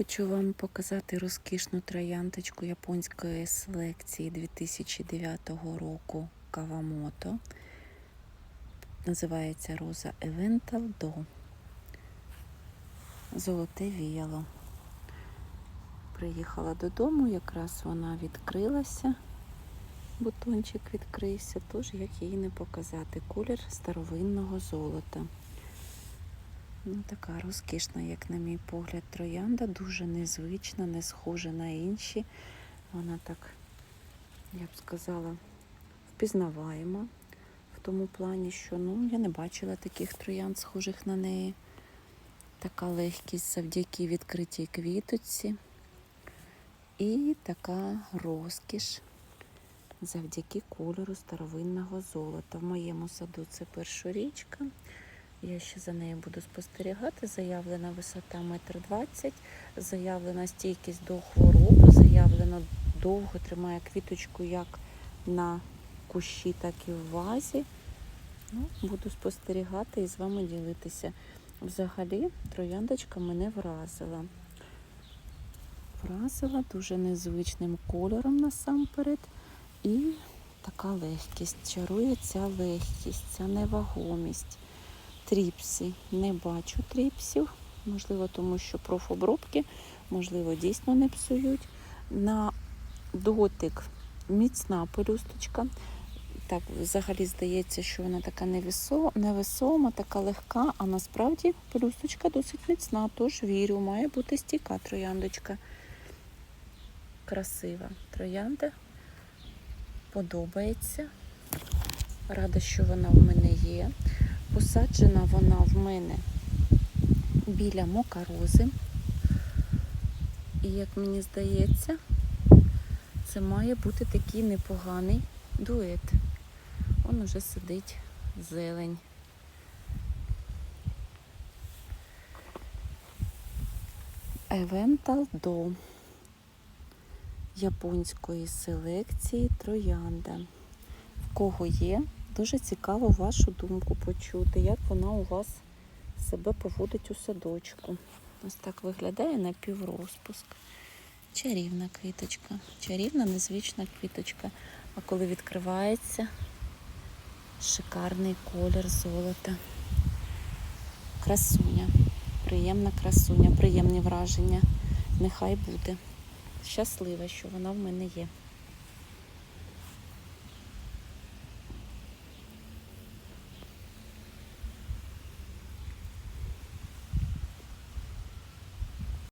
Хочу вам показати розкішну трояндочку японської селекції 2009 року Кавамото. Називається Роза Евентал до Золоте віяло. Приїхала додому, якраз вона відкрилася. Бутончик відкрився, тож як її не показати. Колір старовинного золота. Ну, така розкішна, як на мій погляд, троянда, дуже незвична, не схожа на інші. Вона так, я б сказала, впізнаваема в тому плані, що ну, я не бачила таких троянд, схожих на неї. Така легкість завдяки відкритій квіточці. І така розкіш завдяки кольору старовинного золота. В моєму саду це першорічка. Я ще за нею буду спостерігати. Заявлена висота 1,20 м, заявлена стійкість до хвороб, заявлено довго тримає квіточку як на кущі, так і в вазі. Ну, Буду спостерігати і з вами ділитися. Взагалі, трояндочка мене вразила. Вразила дуже незвичним кольором насамперед. І така легкість. Чарує ця легкість, ця невагомість тріпсі. Не бачу тріпсів, можливо, тому що профобробки, можливо, дійсно не псують. На дотик міцна пелюсточка. Так, взагалі здається, що вона така невесо- невесома, така легка, а насправді пелюсточка досить міцна, тож вірю, має бути стійка трояндочка. Красива троянда. Подобається. Рада, що вона в мене є. Посаджена вона в мене біля мокарози. І як мені здається, це має бути такий непоганий дует. Он уже сидить зелень. Евентал до японської селекції троянда. В кого є, Дуже цікаво вашу думку почути, як вона у вас себе поводить у садочку. Ось так виглядає на піврозпуск. Чарівна квіточка, чарівна незвична квіточка. А коли відкривається шикарний колір золота. Красуня, приємна красуня, приємні враження. Нехай буде. Щаслива, що вона в мене є.